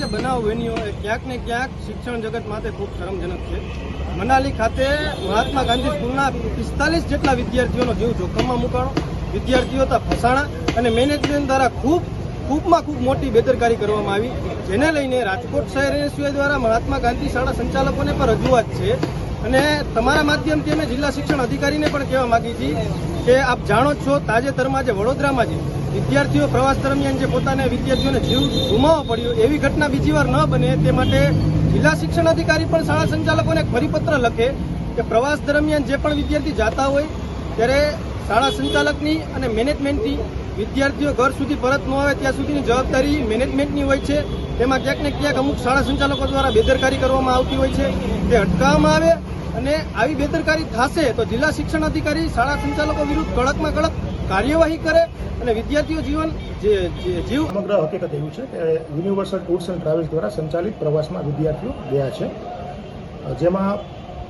જે બનાવ બન્યો એ ક્યાંક ને ક્યાંક શિક્ષણ જગત માટે ખૂબ શરમજનક છે. મનાલી ખાતે મહાત્મા ગાંધી સ્કૂલના પિસ્તાલીસ જેટલા વિદ્યાર્થીઓનો જીવ જોખમમાં મુકાણો. વિદ્યાર્થીઓ હતા ફસાણા અને મેનેજમેન્ટ દ્વારા ખૂબ, ખૂબમાં ખૂબ મોટી બેદરકારી કરવામાં આવી. જેને લઈને રાજકોટ શહેર એનએસયુઆઈ દ્વારા મહાત્મા ગાંધી શાળા સંચાલકોને પણ રજૂઆત છે. અને તમારા માધ્યમથી અમે જિલ્લા શિક્ષણ અધિકારીને પણ કહેવા માંગી છીએ કે આપ જાણો છો તાજેતરમાં જે વડોદરામાં જે વિદ્યાર્થીઓ પ્રવાસ દરમિયાન જે પોતાના વિદ્યાર્થીઓને જીવ ગુમાવવો પડ્યો, એવી ઘટના બીજી વાર ન બને તે માટે જિલ્લા શિક્ષણ અધિકારી પણ શાળા સંચાલકોને એક લખે કે પ્રવાસ દરમિયાન જે પણ વિદ્યાર્થી જાતા હોય, ત્યારે શાળા સંચાલકની અને મેનેજમેન્ટની વિદ્યાર્થીઓ ઘર સુધી પરત ન આવે, ત્યાં સુધીની જવાબદારી મેનેજમેન્ટની હોય છે. તેમાં ક્યાંક ને ક્યાંક અમુક શાળા સંચાલકો દ્વારા બેદરકારી કરવામાં આવતી હોય છે. તે અટકાવવામાં આવે અને આવી બેદરકારી થશે તો જિલ્લા શિક્ષણ અધિકારી શાળા સંચાલકો વિરુદ્ધ કડકમાં કડક કાર્યવાહી કરે અને વિદ્યાર્થીઓ જીવન જીવ સમગ્ર હકીકત એવું છે કે યુનિવર્સલ ટૂર્સ એન્ડ ટ્રાવેલ્સ દ્વારા સંચાલિત પ્રવાસમાં વિદ્યાર્થીઓ ગયા છે. જેમાં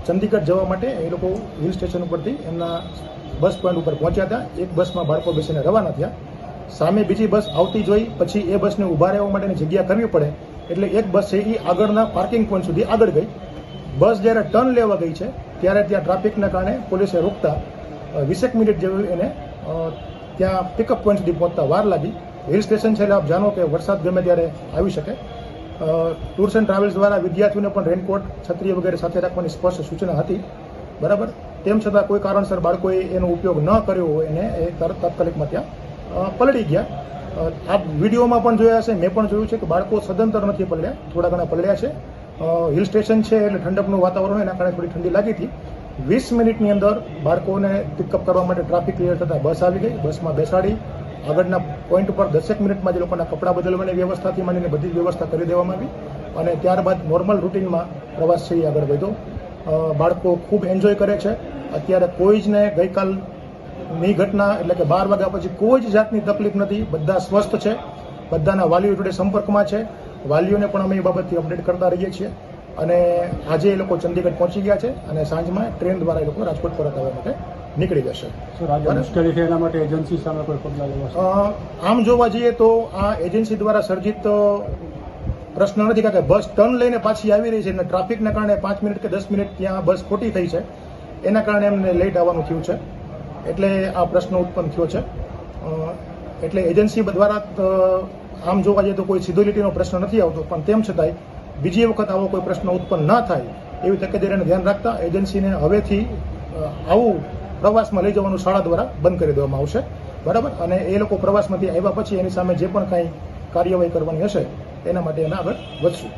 ચંદીગઢ જવા માટે એ લોકો હિલ સ્ટેશન ઉપરથી એમના બસ પોઈન્ટ ઉપર પહોંચ્યા હતા. એક બસમાં બાળકો બેસીને રવાના થયા. સામે બીજી બસ આવતી જોઈ, પછી એ બસને ઊભા રહેવા માટેની જગ્યા કરવી પડે. એટલે એક બસ છે એ આગળના પાર્કિંગ પોઈન્ટ સુધી આગળ ગઈ. બસ જ્યારે ટર્ન લેવા ગઈ છે, ત્યારે ત્યાં ટ્રાફિકના કારણે પોલીસે રોકતા વીસેક મિનિટ જેવું એને ત્યાં પિકઅપ પોઈન્ટ સુધી પહોંચતા વાર લાગી. હિલ સ્ટેશન છે એટલે આપ જાણો કે વરસાદ ગમે ત્યારે આવી શકે. ટૂર્સ એન્ડ ટ્રાવેલ્સ દ્વારા વિદ્યાર્થીઓને પણ રેનકોટ છત્રી વગેરે સાથે રાખવાની સ્પષ્ટ સૂચના હતી. બરાબર? તેમ છતાં કોઈ કારણસર બાળકોએ એનો ઉપયોગ ન કર્યો હોય એને એ તરત તાત્કાલિકમાં ત્યાં પલળી ગયા. આ વિડીયોમાં પણ જોયા હશે, મેં પણ જોયું છે કે બાળકો સદંતર નથી પલળ્યા, થોડા ઘણા પલળ્યા છે. હિલ સ્ટેશન છે એટલે ઠંડકનું વાતાવરણ એના કારણે થોડી ઠંડી લાગી હતી. વીસ મિનિટની અંદર બાળકોને પિકઅપ કરવા માટે ટ્રાફિક ક્લિયર થતાં બસ આવી ગઈ, બસમાં બેસાડી, આગળના પોઈન્ટ ઉપર દસેક મિનિટમાં જે લોકોના કપડાં બદલવાની વ્યવસ્થાથી માંડીને બધી જ વ્યવસ્થા કરી દેવામાં આવી અને ત્યારબાદ નોર્મલ રૂટીનમાં પ્રવાસ એ આગળ વધ્યો. બાળકો ખૂબ એન્જોય કરે છે. અત્યારે કોઈ જ ને ગઈકાલની ઘટના એટલે કે બાર વાગ્યા પછી કોઈ જ જાતની તકલીફ નથી. બધા સ્વસ્થ છે. બધાના વાલીઓ જોડે સંપર્કમાં છે. વાલીઓને પણ અમે એ બાબતથી અપડેટ કરતા રહીએ છીએ. અને આજે એ લોકો ચંદીગઢ પહોંચી ગયા છે અને સાંજમાં ટ્રેન દ્વારા એ લોકો રાજકોટ પરત આવવા માટે નીકળી જશે. મુશ્કેલી છે એના માટે એજન્સી સામે કોઈ પગલાં આમ જોવા જઈએ તો આ એજન્સી દ્વારા સર્જિત પ્રશ્ન નથી કારણ કે બસ ટર્ન લઈને પાછી આવી રહી છે અને ટ્રાફિકના કારણે પાંચ મિનિટ કે દસ મિનિટ ત્યાં બસ ખોટી થઈ છે. એના કારણે એમને લેટ આવવાનું થયું છે. એટલે આ પ્રશ્ન ઉત્પન્ન થયો છે. એટલે એજન્સી દ્વારા આમ જોવા જઈએ તો કોઈ સીધો લીટીનો પ્રશ્ન નથી આવતો પણ તેમ છતાંય બીજી વખત આવો કોઈ પ્રશ્ન ઉત્પન્ન ન થાય એવી તકેદારીને ધ્યાન રાખતા એજન્સીને હવેથી આવું પ્રવાસમાં લઈ જવાનું શાળા દ્વારા બંધ કરી દેવામાં આવશે. બરાબર? અને એ લોકો પ્રવાસમાંથી આવ્યા પછી એની સામે જે પણ કાંઈ કાર્યવાહી કરવાની હશે, એના માટે એને આગળ વધશું.